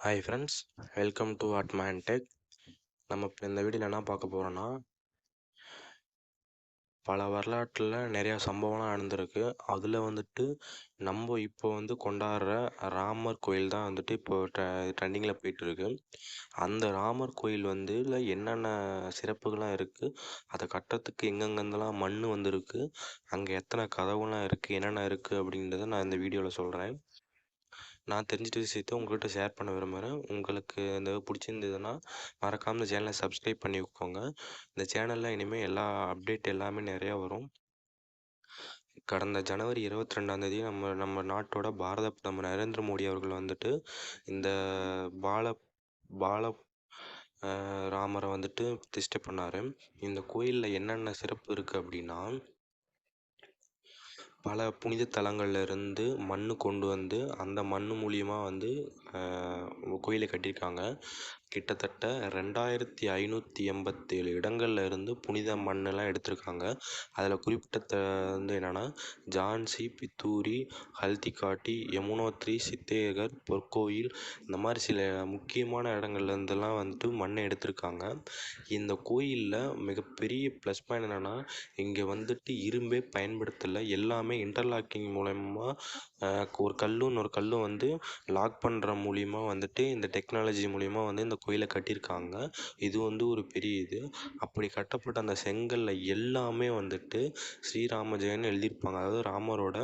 Hi friends welcome to Adman tech நம்ம இப்போ இந்த வீடியோவில் என்ன பார்க்க போகிறோன்னா பல வரலாற்றில் நிறையா சம்பவம்லாம் நடந்திருக்கு. அதில் வந்துட்டு நம்ம இப்போ வந்து கொண்டாடுற ராமர் கோயில் தான் வந்துட்டு இப்போ ட்ரெண்டிங்கில் போயிட்டுருக்கு. அந்த ராமர் கோயில் வந்து இல்லை என்னென்ன சிறப்புகள்லாம் இருக்குது அதை கட்டுறதுக்கு எங்கெங்கேருந்தெல்லாம் மண் வந்திருக்கு அங்கே எத்தனை கதவுலாம் இருக்குது என்னென்ன இருக்குது அப்படின்றத நான் இந்த வீடியோவில் சொல்கிறேன் நான் தெரிஞ்சிட்ட விஷயத்தை உங்கள்கிட்ட ஷேர் பண்ண விரும்புகிறேன் உங்களுக்கு இந்த பிடிச்சிருந்ததுன்னா மறக்காமல் இந்த சேனலை சப்ஸ்கிரைப் பண்ணிக்கோங்க. இந்த சேனலில் இனிமேல் எல்லா அப்டேட் எல்லாமே நிறையா வரும். கடந்த ஜனவரி இருபத்தி ரெண்டாந்தேதி நம்ம நம்ம நாட்டோட பாரத நம்ம நரேந்திர மோடி அவர்கள் வந்துட்டு இந்த பால பால ராமரை வந்துட்டு பிரதிஷ்டை பண்ணார். இந்த கோயிலில் என்னென்ன சிறப்பு இருக்குது அப்படின்னா பல புனித தலங்கள்ல இருந்து மண் கொண்டு வந்து அந்த மண் மூலிமா வந்து கோயிலை கட்டியிருக்காங்க. கிட்டத்தட்ட ரெண்டாயிரத்தி ஐநூற்றி எண்பத்தேழு இடங்கள்ல இருந்து புனித மண்ணெல்லாம் எடுத்திருக்காங்க. அதில் குறிப்பிட்ட வந்து என்னென்னா ஜான்சி பித்தூரி ஹல்திகாட்டி யமுனோத்ரி சித்தேகர் பொற்கோயில் இந்த மாதிரி சில முக்கியமான இடங்கள்லேருந்துலாம் வந்துட்டு மண்ணை எடுத்திருக்காங்க. இந்த கோயிலில் மிகப்பெரிய ப்ளஸ் பாயிண்ட் என்னென்னா இங்கே வந்துட்டு இரும்பே பயன்படுத்தலை. எல்லாமே இன்டர்லாக்கிங் மூலயமா ஒரு கல்லும் இன்னொரு கல்லும் வந்து லாக் பண்ணுற மூலிமா வந்துட்டு இந்த டெக்னாலஜி மூலிமா வந்து இந்த கோயிலை கட்டியிருக்காங்க. இது வந்து ஒரு பெரிய இது. அப்படி கட்டப்பட்ட அந்த செங்கல்ல எல்லாமே வந்துட்டு ஸ்ரீராம ஜெயன்னு எழுதியிருப்பாங்க. அதாவது ராமரோட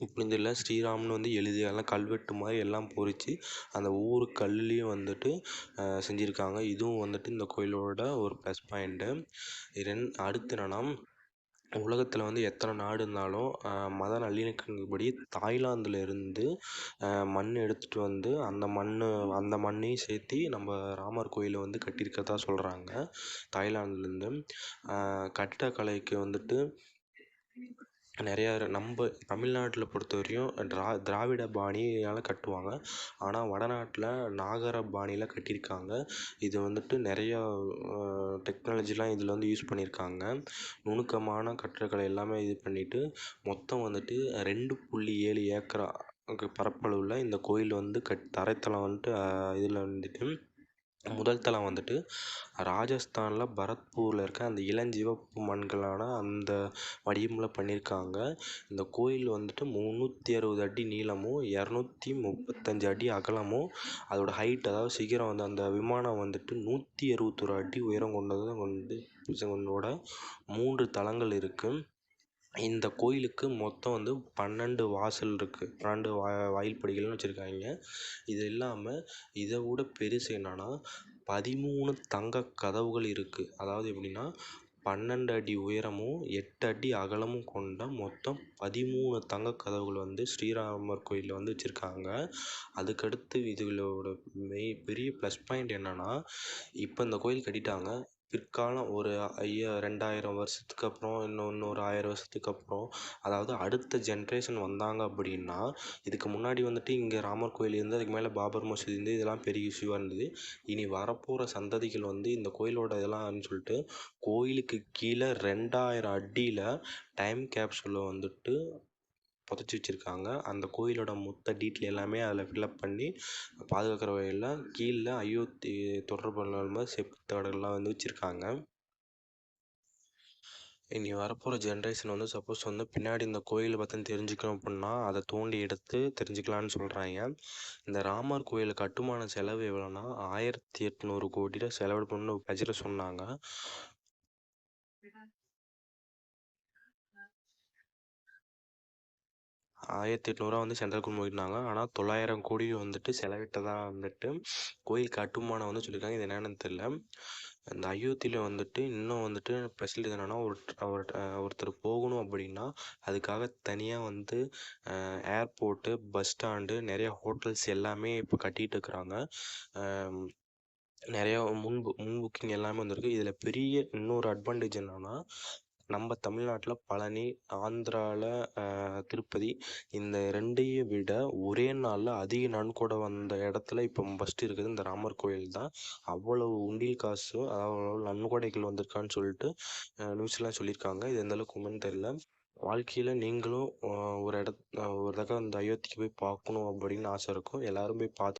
புரிந்தில்ல ஸ்ரீராம்னு வந்து எழுதி எல்லாம் கல்வெட்டு மாதிரி எல்லாம் பொறிச்சு அந்த ஒவ்வொரு கல்லுலேயும் வந்துட்டு செஞ்சுருக்காங்க. இதுவும் வந்துட்டு இந்த கோயிலோட ஒரு ப்ளஸ் பாயிண்ட்டு ரெண் அடுத்து என்னென்னா உலகத்தில் வந்து எத்தனை நாடு இருந்தாலும் மத நல்லிணக்கங்கள்படி தாய்லாந்தில் இருந்து மண் எடுத்துகிட்டு வந்து அந்த மண் அந்த மண்ணையும் சேர்த்தி நம்ம ராமர் கோயிலை வந்து கட்டியிருக்கிறதா சொல்கிறாங்க தாய்லாந்துலேருந்து. கட்டிடக்கலைக்கு வந்துட்டு நிறையா நம்ம தமிழ்நாட்டில் பொறுத்த வரையும் திரா திராவிட பாணியால் கட்டுவாங்க. ஆனால் வடநாட்டில் நாகர பாணியில் கட்டியிருக்காங்க. இது வந்துட்டு நிறையா டெக்னாலஜிலாம் இதில் வந்து யூஸ் பண்ணியிருக்காங்க. நுணுக்கமான கட்டிடக்கலை எல்லாமே இது பண்ணிவிட்டு மொத்தம் வந்துட்டு ரெண்டு புள்ளி ஏழு ஏக்கரா பரப்பளவில் இந்த கோயில் வந்து கட் தரைத்தளம் வந்துட்டு இதில் வந்துட்டு முதல் தளம் வந்துட்டு ராஜஸ்தானில் பரத்பூரில் இருக்க அந்த இளஞ்சிவப்பு மண்களான அந்த வடிவமில் பண்ணியிருக்காங்க இந்த கோயில் வந்துட்டு முந்நூற்றி அறுபது அடி நீளமும் இரநூத்தி முப்பத்தஞ்சு அடி அகலமும் அதோட ஹைட் அதாவது சிகரம் வந்து அந்த விமானம் வந்துட்டு நூற்றி அறுபத்தொரு அடி உயரம் கொண்டது வந்து கொண்டோட மூன்று தளங்கள் இருக்குது இந்த கோயிலுக்கு மொத்தம் வந்து பன்னெண்டு வாசல் இருக்குது பன்னெண்டு வா வாயில் படிகள்னு வச்சுருக்காங்க. இது இல்லாமல் இதை விட பெருசு என்னென்னா பதிமூணு தங்க கதவுகள் இருக்குது அதாவது எப்படின்னா பன்னெண்டு அடி உயரமும் எட்டு அடி அகலமும் கொண்ட மொத்தம் பதிமூணு தங்க கதவுகள் வந்து ஸ்ரீராமர் கோயிலில் வந்து வச்சுருக்காங்க. அதுக்கடுத்து இதுகளோட மெய் பெரிய ப்ளஸ் பாயிண்ட் என்னென்னா இப்போ இந்த கோயில் கட்டிட்டாங்க. பிற்காலம் ஒரு ஐயா ரெண்டாயிரம் வருஷத்துக்கு அப்புறம் இன்னும் இன்னொரு ஆயிரம் வருஷத்துக்கு அப்புறம் அதாவது அடுத்த ஜென்ரேஷன் வந்தாங்க அப்படின்னா இதுக்கு முன்னாடி வந்துட்டு இங்கே ராமர் கோயில் இருந்து அதுக்கு மேலே பாபர் மசூதி இருந்து இதெல்லாம் பெரிய இஷ்யூவாக இருந்தது. இனி வரப்போகிற சந்ததிகள் வந்து இந்த கோயிலோட இதெல்லாம் சொல்லிட்டு கோயிலுக்கு கீழே ரெண்டாயிரம் அடியில் டைம் கேப்சூலை வந்துட்டு புதைச்சி வச்சுருக்காங்க. அந்த கோயிலோட மொத்த டீட்டெயில் எல்லாமே அதில் ஃபில்லப் பண்ணி பாதுகாக்கிற வகையில் கீழே அயோத்தி தொடர்பு செப்புத்தகடுகள்லாம் வந்து வச்சுருக்காங்க. இனி வரப்போகிற ஜென்ரேஷன் வந்து சப்போஸ் வந்து பின்னாடி இந்த கோயிலை பற்றி தெரிஞ்சுக்கணும் அப்படின்னா அதை தோண்டி எடுத்து தெரிஞ்சுக்கலான்னு சொல்கிறாங்க இந்த ராமர் கோயில் கட்டுமான செலவு எவ்வளோன்னா ஆயிரத்தி எட்நூறு கோடியில் செலவிடணும்னு பட்ஜெட்டில் சொன்னாங்க. ஆயிரத்தி எட்நூறுவா வந்து சென்ட்ரல் கவர்மெண்ட் ஒதுக்கினாங்க ஆனால் தொள்ளாயிரம் கோடி வந்துட்டு செலவிட்டதாக வந்துட்டு கோயில் கட்டுமானம் வந்து சொல்லியிருக்காங்க. இது என்னென்னு தெரில இந்த அயோத்தியில் வந்துட்டு இன்னும் வந்துட்டு ஃபெசிலிட்டி என்னென்னா ஒரு ஒருத்தர் போகணும் அப்படின்னா அதுக்காக தனியாக வந்து ஏர்போர்ட்டு பஸ் ஸ்டாண்டு நிறையா ஹோட்டல்ஸ் எல்லாமே இப்போ கட்டிகிட்டு இருக்கிறாங்க நிறையா முன்பு முன் புக்கிங் எல்லாமே வந்திருக்கு. இதில் பெரிய இன்னொரு அட்வான்டேஜ் என்னென்னா நம்ம தமிழ்நாட்டில் பழனி ஆந்திராவில் திருப்பதி இந்த ரெண்டையும் விட ஒரே நாளில் அதிக நன்கொடை வந்த இடத்துல இப்போ ஃபஸ்ட்டு இருக்குது இந்த ராமர் கோயில் தான். அவ்வளவு உண்டியல் காசு அவ்வளோ நன்கொடைகள் வந்திருக்கான்னு சொல்லிட்டு நியூஸ்லாம் சொல்லியிருக்காங்க. இது எந்தளவுக்கு உண்மைன்னு தெரில வாழ்க்கையில் நீங்களும் ஒரு இடத் ஒரு தடவை இந்த அயோத்திக்கு போய் பார்க்கணும் அப்படின்னு ஆசை இருக்கும். எல்லோரும் போய் பார்த்து